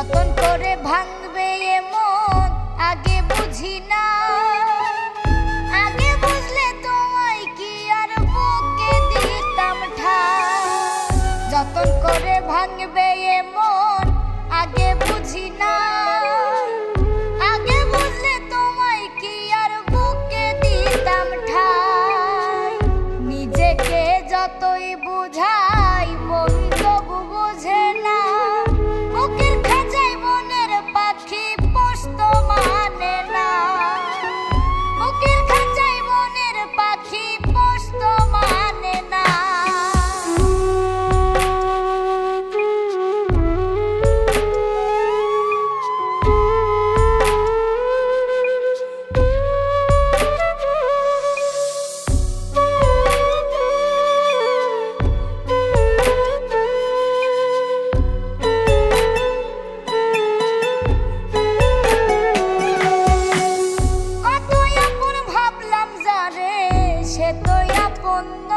যতন করে ভাঙবে এমন আগে বুঝি না। আগে বুঝলে তোমায় কি আর বুকে দিতাম ঠা যতন করে ভাঙবে এমন one.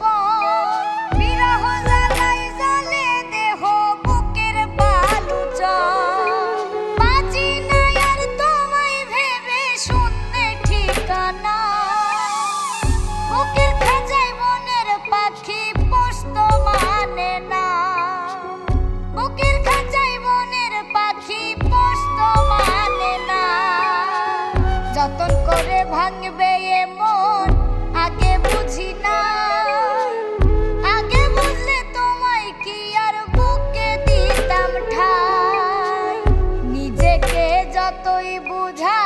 পর। বিরহ জ্বালায় জ্বলে দেহ, বুকের বালু বাঁচি না আর তোমায় ভেবে ঠিকানা। পাখি মানে না মানে না করে ভাঙবে যতই বুঝা